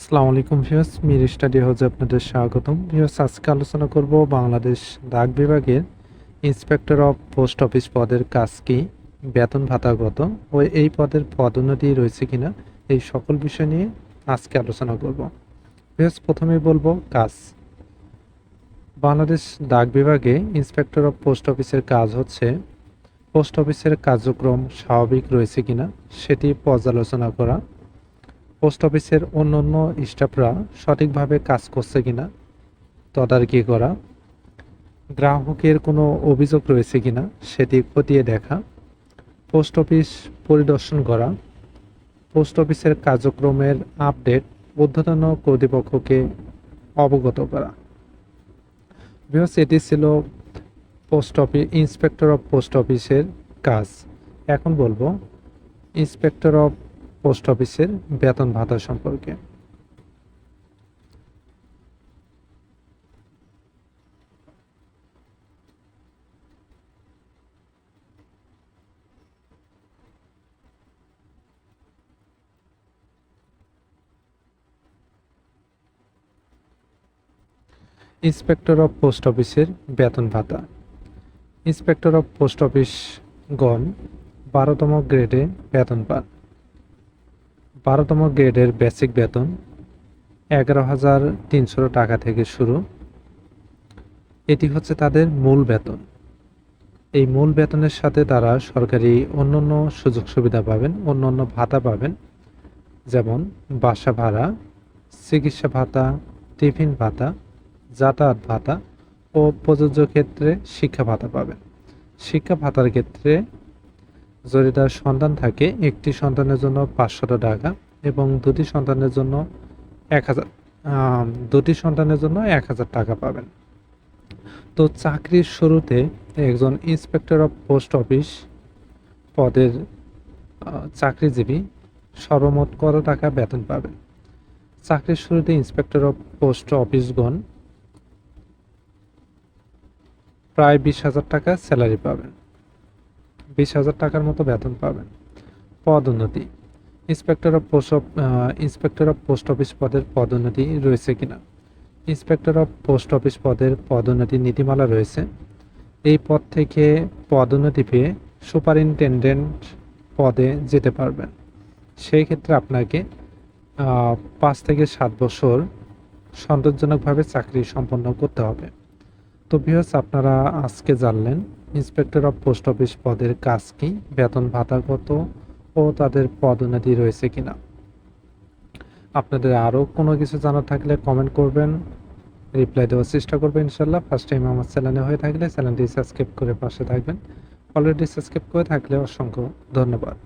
আসসালামু আলাইকুম viewers, Mir study হাউসে আপনাদের স্বাগতম। ভিউয়ার্স, আজকে আলোচনা করব বাংলাদেশ ডাক বিভাগের ইন্সপেক্টর অফ পোস্ট অফিস পদের কাজ কি, বেতন ভাতা কত, ও এই পদের পদোন্নতি রয়েছে কিনা, এই সকল বিষয় নিয়ে আজকে আলোচনা করব। ভিউয়ার্স, প্রথমেই বলব কাজ। বাংলাদেশ ডাক বিভাগে ইন্সপেক্টর অফ পোস্ট অফিসের কাজ হচ্ছে, পোস্ট অফিসের কার্যক্রম স্বাভাবিক রয়েছে কিনা, সেটি পর্যালোচনা করা। পোস্ট অফিসের অন্য অন্য স্টাফরা সঠিকভাবে কাজ করছে কিনা, তদারকি করা, গ্রাহকের কোনো অভিযোগ রয়েছে কিনা সেটি খতিয়ে দেখা, পোস্ট অফিস পরিদর্শন করা, পোস্ট অফিসের কার্যক্রমের আপডেট ঊর্ধ্বতন কর্তৃপক্ষকে অবগত করা। বিকজ এটি ছিল post office inspector of post অফিসের কাজ। এখন বলব, ইন্সপেক্টর অফ পোস্ট অফিসের বেতন ভাতা সম্পর্কে। ইন্সপেক্টর অফ পোস্ট অফিসের বেতন ভাতা। ইন্সপেক্টর অফ পোস্ট অফিস গণ বারোতম গ্রেডে বেতন পান। বারোতম গ্রেডের বেসিক বেতন এগারো হাজার তিনশো টাকা থেকে শুরু। এটি হচ্ছে তাদের মূল বেতন। এই মূল বেতনের সাথে তারা সরকারি অন্যান্য সুযোগ সুবিধা পাবেন অন্যান্য ভাতা পাবেন, যেমন বাসা ভাড়া, চিকিৎসা ভাতা, টিফিন ভাতা, যাতায়াত ভাতা ও প্রযোজ্য ক্ষেত্রে শিক্ষা ভাতা পাবেন। শিক্ষা ভাতার ক্ষেত্রে যদি তার সন্তান থাকে, একটি সন্তানের জন্য পাঁচশত টাকা এবং দুটি সন্তানের জন্য এক হাজার দুটি সন্তানের জন্য এক হাজার টাকা পাবেন। তো চাকরির শুরুতে একজন ইন্সপেক্টর অফ পোস্ট অফিস পদের চাকরিজীবী সর্বমোট কত টাকা বেতন পাবেন? চাকরির শুরুতে ইন্সপেক্টর অফ পোস্ট অফিসগণ প্রায় বিশ হাজার টাকা স্যালারি পাবেন। বিশ হাজার টাকার মতো বেতন পাবেন। পদোন্নতি inspector of post inspector of post office পদের পদোন্নতি রয়েছে কিনা? ইন্সপেক্টর অফ পোস্ট অফিস পদের পদোন্নতি নীতিমালা রয়েছে। এই পদ থেকে পদোন্নতি পেয়ে সুপারিনটেন্ডেন্ট পদে যেতে পারবেন। সেই ক্ষেত্রে আপনাকে পাঁচ থেকে সাত বছর সন্তোষজনকভাবে চাকরি সম্পন্ন করতে হবে। তো আপনারা আজকে জানলেন ইন্সপেক্টর অফ পোস্ট অফিস পদের কাজ কি, বেতন ভাতা কত ও তাদের পদোন্নতি রয়েছে কিনা। আপনাদের আরও কোনো কিছু জানার থাকলে কমেন্ট করবেন রিপ্লাই দেওয়ার চেষ্টা করবেন ইনশাল্লাহ ফার্স্ট টাইম আমার চ্যানেলে হয়ে থাকলে চ্যানেলটি সাবস্ক্রাইব করে পাশে থাকবেন। অলরেডি সাবস্ক্রাইব করে থাকলে অসংখ্য ধন্যবাদ।